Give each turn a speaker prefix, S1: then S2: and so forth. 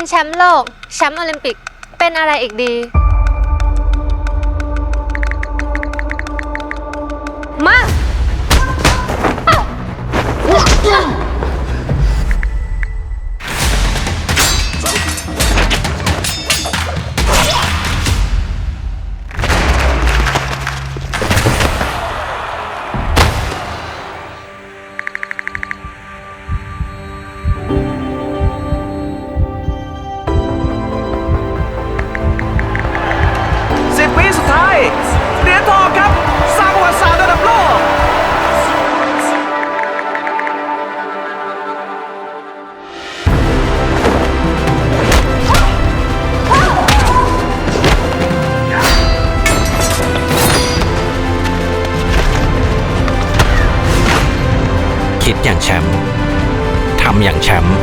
S1: เป็นแชมป์โลก แชมป์โอลิมปิก เป็นอะไรอีกดี
S2: คิดอย่างแชมป์ทำอย่างแชมป์